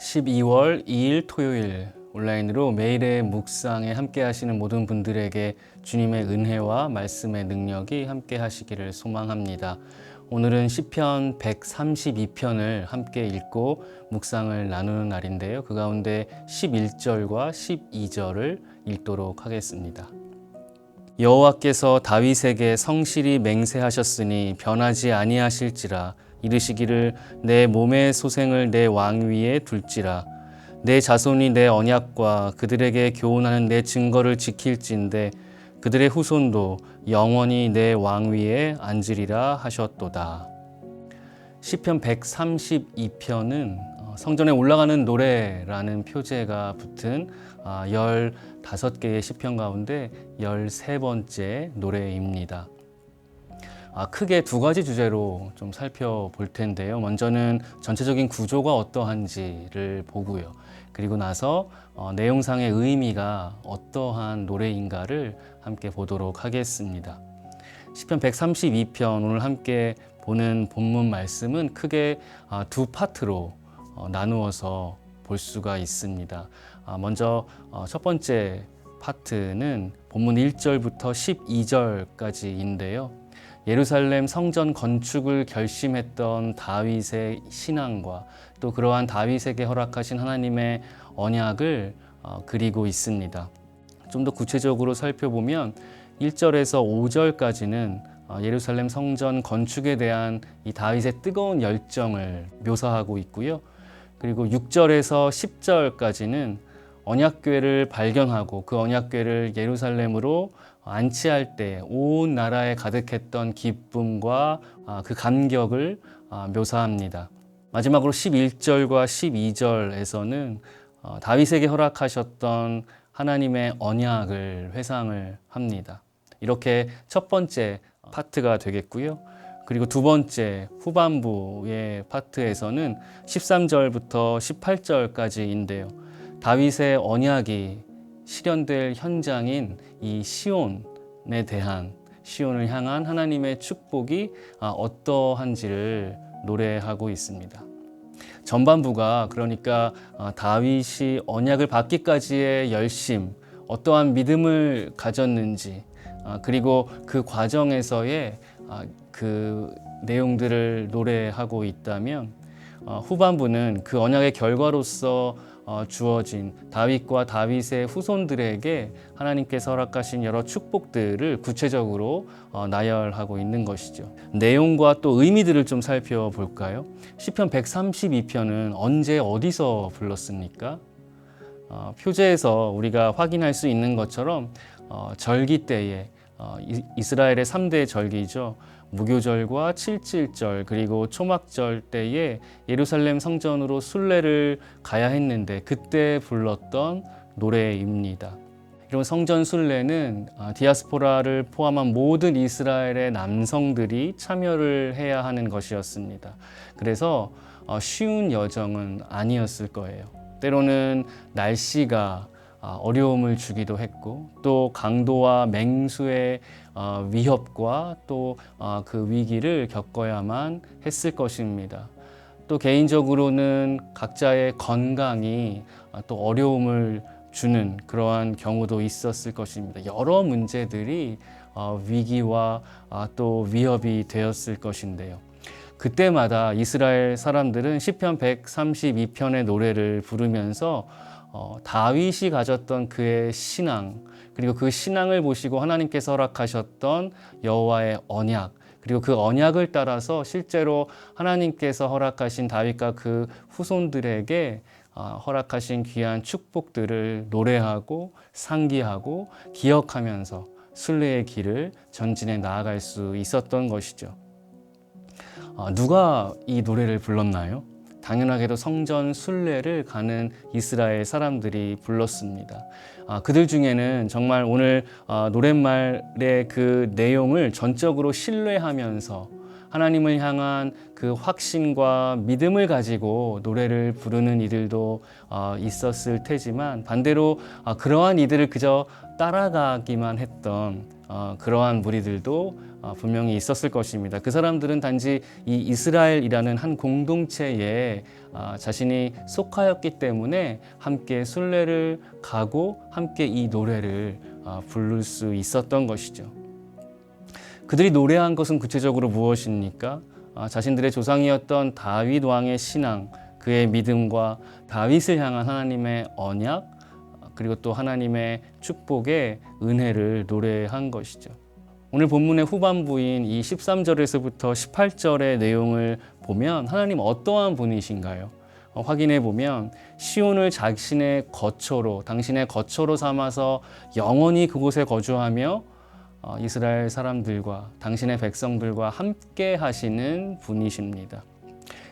12월 2일 토요일 온라인으로 매일의 묵상에 함께 하시는 모든 분들에게 주님의 은혜와 말씀의 능력이 함께 하시기를 소망합니다. 오늘은 시편 132편을 함께 읽고 묵상을 나누는 날인데요. 그 가운데 11절과 12절을 읽도록 하겠습니다. 여호와께서 다윗에게 성실히 맹세하셨으니 변하지 아니하실지라 이르시기를 내 몸의 소생을 내 왕위에 둘지라 내 자손이 내 언약과 그들에게 교훈하는 내 증거를 지킬진대 그들의 후손도 영원히 내 왕위에 앉으리라 하셨도다. 시편 132편은 어, 성전에 올라가는 노래라는 표제가 붙은 15개의 시편 가운데 13번째 노래입니다. 아, 크게 두 가지 주제로 좀 살펴볼 텐데요. 먼저는 전체적인 구조가 어떠한지를 보고요. 그리고 나서 어, 내용상의 의미가 어떠한 노래인가를 함께 보도록 하겠습니다. 시편 132편 오늘 함께 보는 본문 말씀은 크게 아, 두 파트로 어, 나누어서 볼 수가 있습니다. 아, 먼저 어, 첫 번째 파트는 본문 1절부터 12절까지인데요. 예루살렘 성전 건축을 결심했던 다윗의 신앙과 또 그러한 다윗에게 허락하신 하나님의 언약을 어, 그리고 있습니다. 좀 더 구체적으로 살펴보면 1절에서 5절까지는 어, 예루살렘 성전 건축에 대한 이 다윗의 뜨거운 열정을 묘사하고 있고요. 그리고 6절에서 10절까지는 언약궤를 발견하고 그 언약궤를 예루살렘으로 안치할 때 온 나라에 가득했던 기쁨과 아, 그 감격을 아, 묘사합니다. 마지막으로 11절과 12절에서는 어, 다윗에게 허락하셨던 하나님의 언약을 회상을 합니다. 이렇게 첫 번째 파트가 되겠고요. 그리고 두 번째 후반부의 파트에서는 13절부터 18절까지인데요. 다윗의 언약이 실현될 현장인 이 시온에 대한 시온을 향한 하나님의 축복이 아, 어떠한지를 노래하고 있습니다. 전반부가 그러니까 아, 다윗이 언약을 받기까지의 열심, 어떠한 믿음을 가졌는지, 아, 그리고 그 과정에서의 그 내용들을 노래하고 있다면 어, 후반부는 그 언약의 결과로서 어, 주어진 다윗과 다윗의 후손들에게 하나님께서 허락하신 여러 축복들을 구체적으로 어, 나열하고 있는 것이죠. 내용과 또 의미들을 좀 살펴볼까요? 시편 132편은 언제 어디서 불렀습니까? 어, 표제에서 우리가 확인할 수 있는 것처럼 어, 절기 때에 어, 이스라엘의 3대 절기죠. 무교절과 칠칠절 그리고 초막절 때에 예루살렘 성전으로 순례를 가야 했는데 그때 불렀던 노래입니다. 이런 성전 순례는 아, 디아스포라를 포함한 모든 이스라엘의 남성들이 참여를 해야 하는 것이었습니다. 그래서 어, 쉬운 여정은 아니었을 거예요. 때로는 날씨가 아, 어려움을 주기도 했고 또 강도와 맹수의 어, 위협과 또 그 위기를 겪어야만 했을 것입니다. 또 개인적으로는 각자의 건강이 아, 또 어려움을 주는 그러한 경우도 있었을 것입니다. 여러 문제들이 어, 위기와 아, 또 위협이 되었을 것인데요. 그때마다 이스라엘 사람들은 시편 132편의 노래를 부르면서 어, 다윗이 가졌던 그의 신앙 그리고 그 신앙을 보시고 하나님께서 허락하셨던 여호와의 언약 그리고 그 언약을 따라서 실제로 하나님께서 허락하신 다윗과 그 후손들에게 어, 허락하신 귀한 축복들을 노래하고 상기하고 기억하면서 순례의 길을 전진해 나아갈 수 있었던 것이죠. 어, 누가 이 노래를 불렀나요? 당연하게도 성전 순례를 가는 이스라엘 사람들이 불렀습니다. 아, 그들 중에는 정말 오늘 아, 노랫말의 그 내용을 전적으로 신뢰하면서 하나님을 향한 그 확신과 믿음을 가지고 노래를 부르는 이들도 어, 있었을 테지만 반대로 아, 그러한 이들을 그저 따라가기만 했던 어, 그러한 무리들도 어, 분명히 있었을 것입니다. 그 사람들은 단지 이 이스라엘이라는 한 공동체에 아, 자신이 속하였기 때문에 함께 순례를 가고 함께 이 노래를 아, 부를 수 있었던 것이죠. 그들이 노래한 것은 구체적으로 무엇입니까? 아, 자신들의 조상이었던 다윗 왕의 신앙, 그의 믿음과 다윗을 향한 하나님의 언약, 아, 그리고 또 하나님의 축복의 은혜를 노래한 것이죠. 오늘 본문의 후반부인 이 13절에서부터 18절의 내용을 보면 하나님 어떠한 분이신가요? 어, 확인해 보면 시온을 자신의 거처로 당신의 거처로 삼아서 영원히 그곳에 거주하며 어, 이스라엘 사람들과 당신의 백성들과 함께 하시는 분이십니다.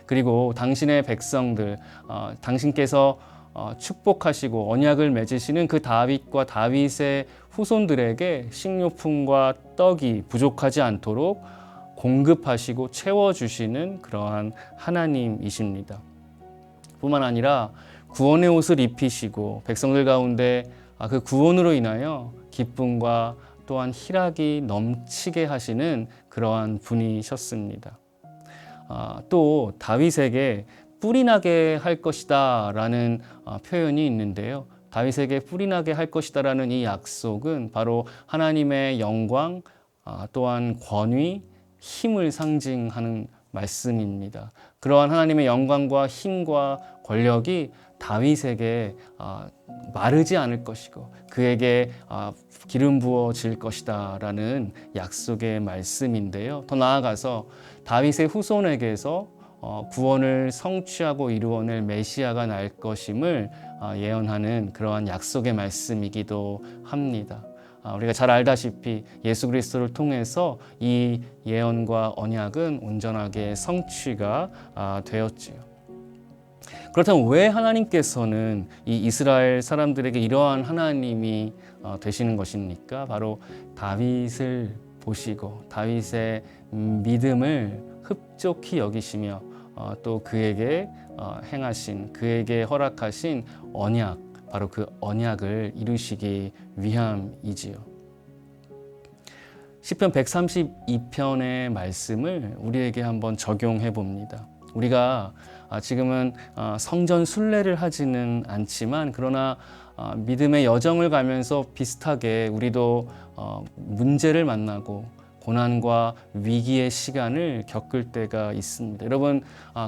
그리고 당신의 백성들, 어, 당신께서 어, 축복하시고 언약을 맺으시는 그 다윗과 다윗의 후손들에게 식료품과 떡이 부족하지 않도록 공급하시고 채워주시는 그러한 하나님이십니다. 뿐만 아니라 구원의 옷을 입히시고 백성들 가운데 아, 그 구원으로 인하여 기쁨과 또한 희락이 넘치게 하시는 그러한 분이셨습니다. 아, 또 다윗에게 뿔이 나게 할 것이다 라는 아, 표현이 있는데요. 다윗에게 뿔이 나게 할 것이다 라는 이 약속은 바로 하나님의 영광 아, 또한 권위, 힘을 상징하는 말씀입니다. 그러한 하나님의 영광과 힘과 권력이 다윗에게 아, 마르지 않을 것이고 그에게 아, 기름 부어질 것이다라는 약속의 말씀인데요. 더 나아가서 다윗의 후손에게서 어, 구원을 성취하고 이루어낼 메시아가 날 것임을 아, 예언하는 그러한 약속의 말씀이기도 합니다. 아, 우리가 잘 알다시피 예수 그리스도를 통해서 이 예언과 언약은 온전하게 성취가 아, 되었지요. 그렇다면 왜 하나님께서는 이 이스라엘 사람들에게 이러한 하나님이 어, 되시는 것입니까? 바로 다윗을 보시고 다윗의 믿음을 흡족히 여기시며 어, 또 그에게 어, 행하신 그에게 허락하신 언약 바로 그 언약을 이루시기 위함이지요. 시편 132편의 말씀을 우리에게 한번 적용해 봅니다. 우리가 아, 지금은 아, 성전 순례를 하지는 않지만 그러나 아, 믿음의 여정을 가면서 비슷하게 우리도 어, 문제를 만나고 고난과 위기의 시간을 겪을 때가 있습니다. 여러분,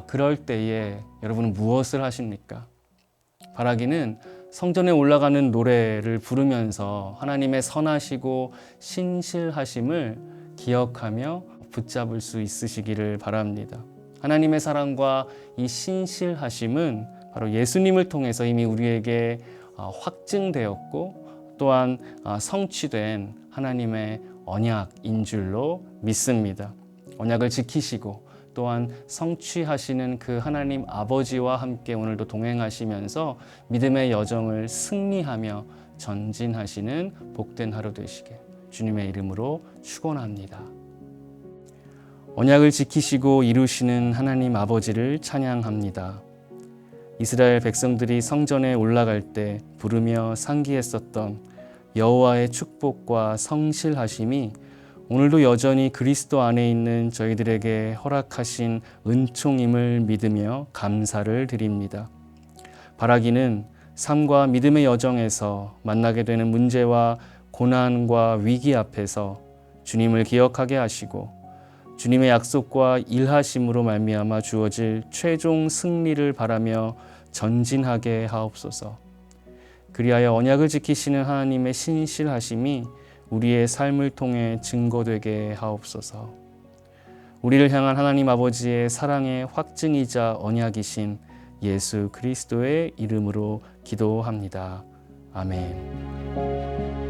그럴 때에 여러분은 무엇을 하십니까? 바라기는 성전에 올라가는 노래를 부르면서 하나님의 선하시고 신실하심을 기억하며 붙잡을 수 있으시기를 바랍니다. 하나님의 사랑과 이 신실하심은 바로 예수님을 통해서 이미 우리에게 어, 확증되었고 또한 어, 성취된 하나님의 언약인 줄로 믿습니다. 언약을 지키시고 또한 성취하시는 그 하나님 아버지와 함께 오늘도 동행하시면서 믿음의 여정을 승리하며 전진하시는 복된 하루 되시게 주님의 이름으로 축원합니다. 언약을 지키시고 이루시는 하나님 아버지를 찬양합니다. 이스라엘 백성들이 성전에 올라갈 때 부르며 상기했었던 여호와의 축복과 성실하심이 오늘도 여전히 그리스도 안에 있는 저희들에게 허락하신 은총임을 믿으며 감사를 드립니다. 바라기는 삶과 믿음의 여정에서 만나게 되는 문제와 고난과 위기 앞에서 주님을 기억하게 하시고 주님의 약속과 일하심으로 말미암아 주어질 최종 승리를 바라며 전진하게 하옵소서. 그리하여 언약을 지키시는 하나님의 신실하심이 우리의 삶을 통해 증거되게 하옵소서. 우리를 향한 하나님 아버지의 사랑의 확증이자 언약이신 예수 그리스도의 이름으로 기도합니다. 아멘.